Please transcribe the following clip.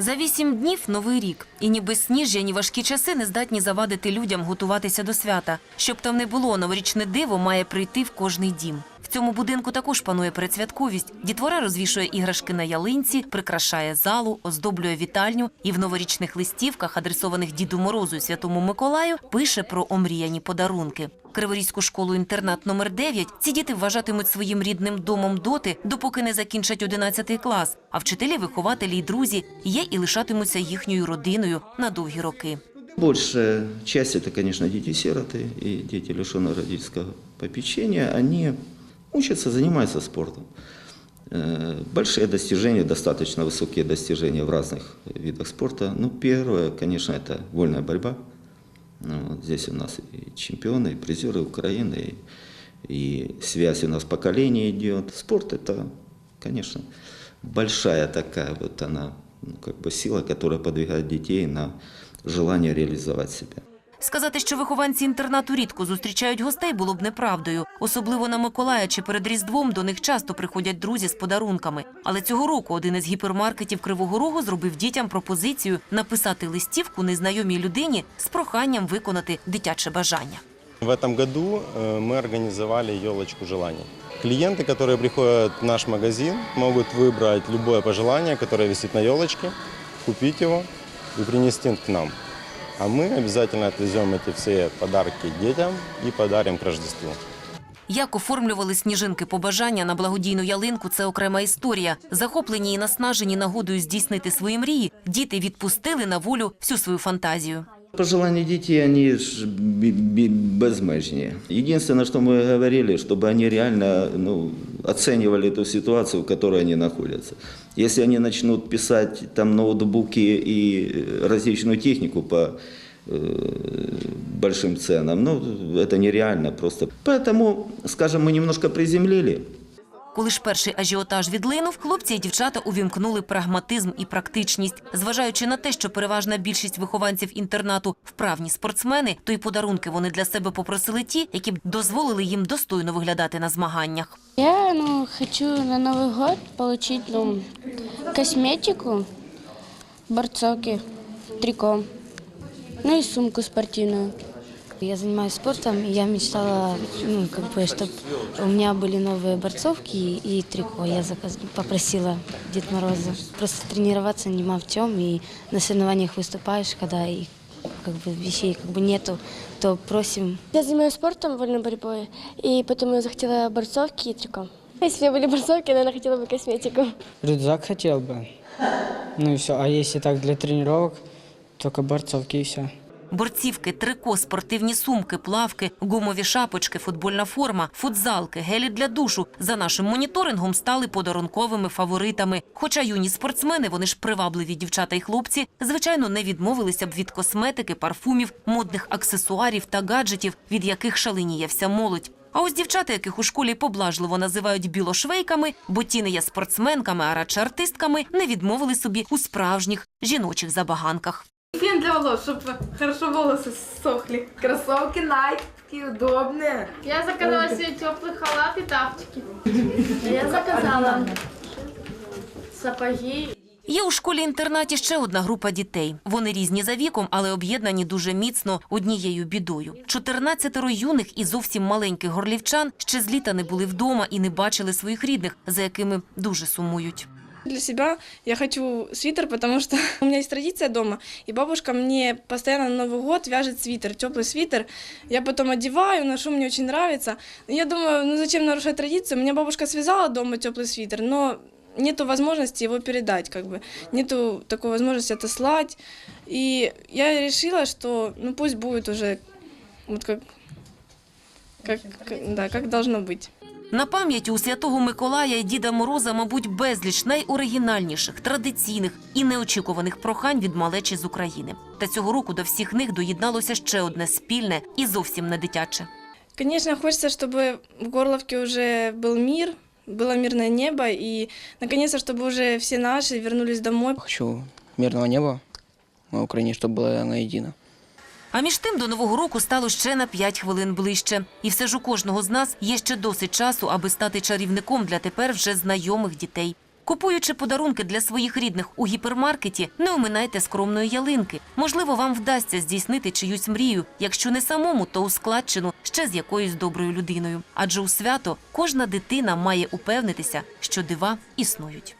За вісім днів новий рік, і ні безсніжжя, ні важкі часи не здатні завадити людям готуватися до свята. Щоб там не було, новорічне диво має прийти в кожний дім. В цьому будинку також панує передсвятковість. Дітвора розвішує іграшки на ялинці, прикрашає залу, оздоблює вітальню і в новорічних листівках, адресованих Діду Морозу і Святому Миколаю, пише про омріяні подарунки. Криворізьку школу інтернат номер 9 ці діти вважатимуть своїм рідним домом доти, допоки не закінчать 11 клас. А вчителі, вихователі й друзі є і лишатимуться їхньою родиною на довгі роки. Большая часть это, конечно, дети-сироты и дети, лишенные родительского попечения. Они учатся, занимаются спортом. Э, Большие достижения, достаточно высокие достижения в разных видах спорта. Ну, первое, конечно, это вольная борьба. Ну, вот здесь у нас и чемпионы, и призеры Украины, и, и связь у нас поколений идет. Спорт это, конечно, большая такая вот она, ну, как бы сила, которая подвигает детей на желание реализовать себя. Сказати, що вихованці інтернату рідко зустрічають гостей, було б неправдою. Особливо на Миколая чи перед Різдвом до них часто приходять друзі з подарунками. Але цього року один із гіпермаркетів Кривого Рогу зробив дітям пропозицію написати листівку незнайомій людині з проханням виконати дитяче бажання. В этом году э, мы организовали елочку желаний. Клиенты, которые приходят в наш магазин, могут выбрать любое пожелание, которое висит на елочке, купить его и принести к нам. А мы обязательно отвезем эти все подарки детям и подарим к Рождеству. Як оформлювали сніжинки побажання на благодійну ялинку, це окрема історія. Захоплені і наснажені нагодою здійснити свої мрії, діти відпустили на волю всю свою фантазію. Пожелания детей, они безмежные. Единственное, что мы говорили, чтобы они реально ну, оценивали эту ситуацию, в которой они находятся. Если они начнут писать там ноутбуки и э, различную технику по э, большим ценам, ну, это нереально просто. Поэтому, скажем, мы немножко приземлили. Коли ж перший ажіотаж відлинув, хлопці і дівчата увімкнули прагматизм і практичність. Зважаючи на те, що переважна більшість вихованців інтернату вправні спортсмени, то й подарунки вони для себе попросили ті, які б дозволили їм достойно виглядати на змаганнях. Я ну, хочу на Новый год получить ну, косметику, борцовки, трико, ну и сумку спортивную. Я занимаюсь спортом, и я мечтала, ну, как бы, чтобы у меня были новые борцовки и трико. Я заказ... попросила Дед Мороза просто тренироваться нема в чем, и на соревнованиях выступаешь, когда и как бы вещей как бы нету, то просим Я занимаюсь спортом, вольной борьбой, и поэтому я захотела борцовки и трико. Если бы были борцовки, я, наверное, хотела бы косметику. Рюкзак хотел бы. Ну и все. А если так для тренировок, только борцовки и все. Борцівки, трико, спортивні сумки, плавки, гумові шапочки, футбольна форма, футзалки, гелі для душу за нашим моніторингом стали подарунковими фаворитами. Хоча юні спортсмени, вони ж привабливі дівчата і хлопці, звичайно, не відмовилися б від косметики, парфумів, модних аксесуарів та гаджетів, від яких шаленіє вся молодь. А ось дівчата, яких у школі поблажливо називають білошвейками, бо ті не є спортсменками, а радше артистками, не відмовили собі у справжніх жіночих забаганках. Фен для волос, чтобы хорошо волосы сохли. Кроссовки Nike, такие удобные. Я заказала себе теплый халат и тапочки. Я заказала сапоги Є у школі-інтернаті ще одна група дітей. Вони різні за віком, але об'єднані дуже міцно однією бідою. 14 юних і зовсім маленьких горлівчан ще з літа не були вдома і не бачили своїх рідних, за якими дуже сумують. Для себя я хочу свитер, потому что у меня есть традиция дома, и бабушка мне постоянно на Новый год вяжет свитер, теплый свитер. Я потом одеваю, ношу, мне очень нравится. Я думаю, ну зачем нарушать традицию? У меня бабушка связала дома теплый свитер, но нету возможности его передать, как бы нету такой возможности отослать. И я решила, что ну пусть будет уже вот как, как, как- да, как должно быть. На пам'яті у святого Миколая і Діда Мороза, мабуть, безліч найоригінальніших, традиційних і неочікуваних прохань від малечі з України. Та цього року до всіх них доєдналося ще одне спільне і зовсім не дитяче. Конечно, хочется, чтобы в Горловке уже был мир, было мирное небо, и наконец-то, чтобы уже все наши вернулись домой. Хочу мирного неба на Украине, чтобы была она едина. А між тим до нового року стало ще на 5 хвилин ближче. І все ж у кожного з нас є ще досить часу, аби стати чарівником для тепер вже знайомих дітей. Купуючи подарунки для своїх рідних у гіпермаркеті, не оминайте скромної ялинки. Можливо, вам вдасться здійснити чиюсь мрію, якщо не самому, то у складчину ще з якоюсь доброю людиною. Адже у свято кожна дитина має упевнитися, що дива існують.